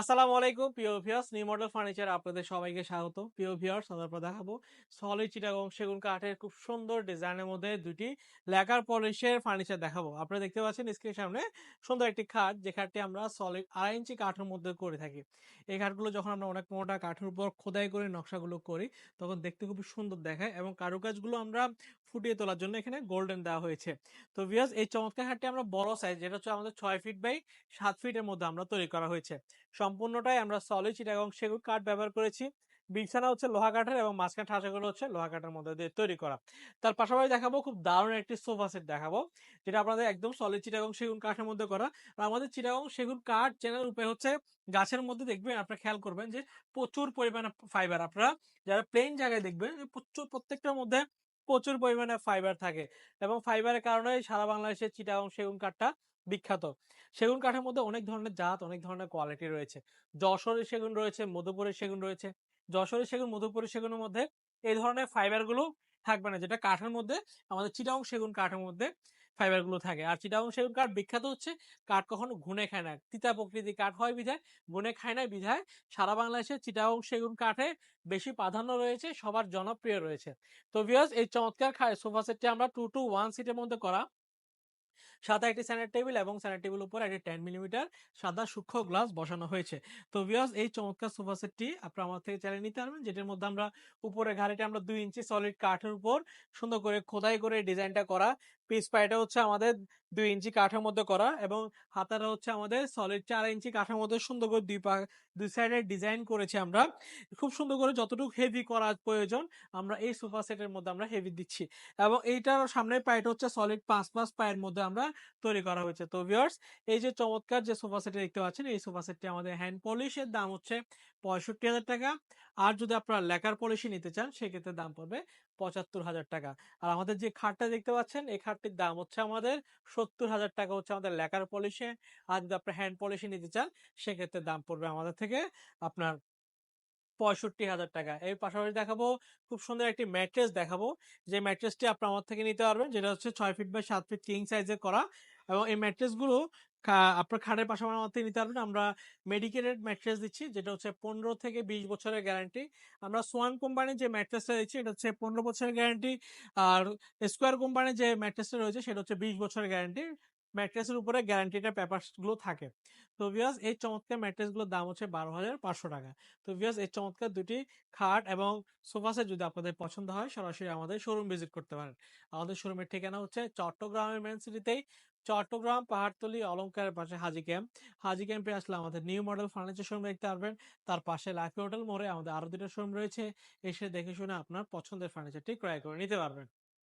আসসালামু আলাইকুম, প্রিয় ভিউয়ার্স। নিউ মডেল ফার্নিচার আপনাদের সবাইকে স্বাগত। প্রিয় ভিউয়ার্স আমরা দেখাবো সলিড চিটাগং সেগুন কাঠের খুব সুন্দর ডিজাইনের মধ্যে দুটি লেকার পলিশের ফার্নিচার দেখাবো। আপনারা দেখতে পাচ্ছেন স্ক্রিনের সামনে সুন্দর একটি খাট, যে খাটটি আমরা সলিড আড়াই ইঞ্চি কাঠের মধ্যে করে থাকি। এই খাটগুলো যখন আমরা অনেক মোটা কাঠের উপর খোদাই করে নকশাগুলো করি, তখন দেখতে খুব সুন্দর দেখায় এবং কারুকাজগুলো আমরা ফুটিয়ে তোলার জন্য এখানে গোল্ডেন দেওয়া হয়েছে। তো ভিউয়ার্স, এই চমৎকার খাটটি আমরা বড় সাইজ যেটা হচ্ছে আমাদের ছয় ফিট বাই সাত ফিটের মধ্যে আমরা তৈরি করা হয়েছে। সম্পূর্ণটাই আমরা সলিড চিটাগং সেগুন কাঠ ব্যবহার করেছি। বিছানা হচ্ছে লোহা কাঠের এবং মাঝখানে ঠাসাগুলো হচ্ছে লোহা কাঠের মধ্যে দিয়ে তৈরি করা। তার পাশাপাশি দেখাবো খুব দারুণ একটি সোফা সেট দেখাবো, যেটা আপনাদের একদম সলিড চিটাগং সেগুন কাঠের মধ্যে করা। আর আমাদের চিটাগং সেগুন কাঠ চেনার উপায় হচ্ছে গাছের মধ্যে দেখবেন, আপনারা খেয়াল করবেন যে প্রচুর পরিমাণে ফাইবার আপনারা যারা প্লেন জায়গায় দেখবেন প্রচুর প্রত্যেকটার মধ্যে প্রচুর পরিমাণে ফাইবার থাকে এবং ফাইবারের কারণে সারা বাংলাদেশের এবং সেগুন কাঠটা বিখ্যাত। সেগুন কাঠের মধ্যে অনেক ধরনের জাত, অনেক ধরনের কোয়ালিটি রয়েছে। যশোরের সেগুন রয়েছে, মধুপুরের সেগুন রয়েছে। যশোরের সেগুন, মধুপুরের সেগুনের মধ্যে এই ধরনের ফাইবারগুলো থাকবে না। যেটা কাঠের মধ্যে, আমাদের চিটাং সেগুন কাঠের মধ্যে ফাইবারগুলো থাকে। আর চিটাং সেগুন কাঠ বিখ্যাত হচ্ছে, কাঠ কখনো ঘুনে খায় না। তিতা প্রকৃতি কাঠ হয় বিধায় গুনে খায় না বিধায় সারা বাংলাদেশে চিটাং সেগুন কাঠে বেশি প্রাধান্য রয়েছে, সবার জনপ্রিয় রয়েছে। তো ভিউয়ার্স এই চমৎকার সোফা সেটটি আমরা টু টু ওয়ান সিটের মধ্যে করা। সাদা একটি স্যানের টেবিল এবং স্যানের টেবিল উপর একটি টেন মিলিমিটার সাদা সূক্ষ্ম গ্লাস বসানো হয়েছে। তো ভিউয়ার্স এই চমৎকার সোফা সেটটি আপনারা আমার থেকে চালিয়ে নিতে পারবেন, যেটির মধ্যে আমরা উপরে ঘাড়িটা আমরা দুই ইঞ্চি সলিড কাঠের উপর সুন্দর করে খোদাই করে ডিজাইনটা করা। পিস পাইটা হচ্ছে আমাদের দুই ইঞ্চি কাঠের মধ্যে করা এবং হাতাটা হচ্ছে আমাদের সলিড চার ইঞ্চি কাঠের মধ্যে সুন্দর করে দুই পা, দুই সাইডে ডিজাইন করেছি আমরা। খুব সুন্দর করে যতটুকু হেভি করা প্রয়োজন, আমরা এই সোফা সেটের মধ্যে আমরা হেভি দিচ্ছি। এবং এইটার সামনের পাইটা হচ্ছে সলিড পাঁচ পাঁচ পায়ের মধ্যে আমরা তৈরি করা হয়েছে। তো ভিউয়ার্স এই যে চমৎকার যে সোফা সেটটি দেখতে পাচ্ছেন, এই সোফা সেটটি আমাদের হ্যান্ড পলিশের দাম হচ্ছে পঁয়ষট্টি হাজার টাকা। আর যদি আপনারা লেকার পলিশি নিতে চান, সেক্ষেত্রে দাম পড়বে পঁচাত্তর হাজার টাকা। আর আমাদের যে খাটটা দেখতে পাচ্ছেন, এই খাটটির দাম হচ্ছে আমাদের সত্তর হাজার টাকা হচ্ছে আমাদের লেকার পলিশে। আর যদি আপনার হ্যান্ড পলিশি নিতে চান, সেক্ষেত্রে দাম পড়বে আমাদের থেকে আপনার পঁয়ষট্টি হাজার টাকা। এর পাশাপাশি দেখাবো, খুব সুন্দর একটি ম্যাট্রেস দেখাবো। যে ম্যাট্রেসটি আপনার আমার থেকে নিতে পারবেন, যেটা হচ্ছে ছয় ফিট বাই সাত ফিট কিং সাইজে করা। এবং এই ম্যাট্রেসগুলো আপনার খাটের পাশাপাশি আমার থেকে নিতে পারবেন। আমরা মেডিকেটেড ম্যাট্রেস দিচ্ছি, যেটা হচ্ছে পনেরো থেকে বিশ বছরের গ্যারান্টি আমরা সোয়ান কোম্পানির যে ম্যাট্রেসটা দিচ্ছি, এটা হচ্ছে পনেরো বছরের গ্যারান্টি আর স্কোয়ার কোম্পানির যে ম্যাট্রেসটা রয়েছে, সেটা হচ্ছে বিশ বছরের গ্যারান্টি ম্যাট্রেসের উপরে গ্যারান্টিটা গুলো থাকে। তো ভিউয়ার্স এই চমৎকার ম্যাট্রেসগুলোর দাম হচ্ছে বারো হাজার পাঁচশো টাকা। তো ভিউয়ার্স এই চমৎকার দুটি খাট এবং সোফা সেট যদি আপনাদের পছন্দ হয়, সরাসরি আমাদের শোরুম ভিজিট করতে পারেন। আমাদের শোরুমের ঠিকানা হচ্ছে চট্টগ্রামের মেন সিটিতেই চট্টগ্রাম, পাহাড়তলি, অলঙ্কারের পাশে হাজি ক্যাম্প। হাজি ক্যাম্পে আসলে আমাদের নিউ মডেল ফার্নিচার শোরুম দেখতে পারবেন। তার পাশে লাকি হোটেল মোড়ে আমাদের আরও দুটো শোরুম রয়েছে। এসে দেখে শুনে আপনার পছন্দের ফার্নিচারটি ক্রয় করে নিতে পারবেন।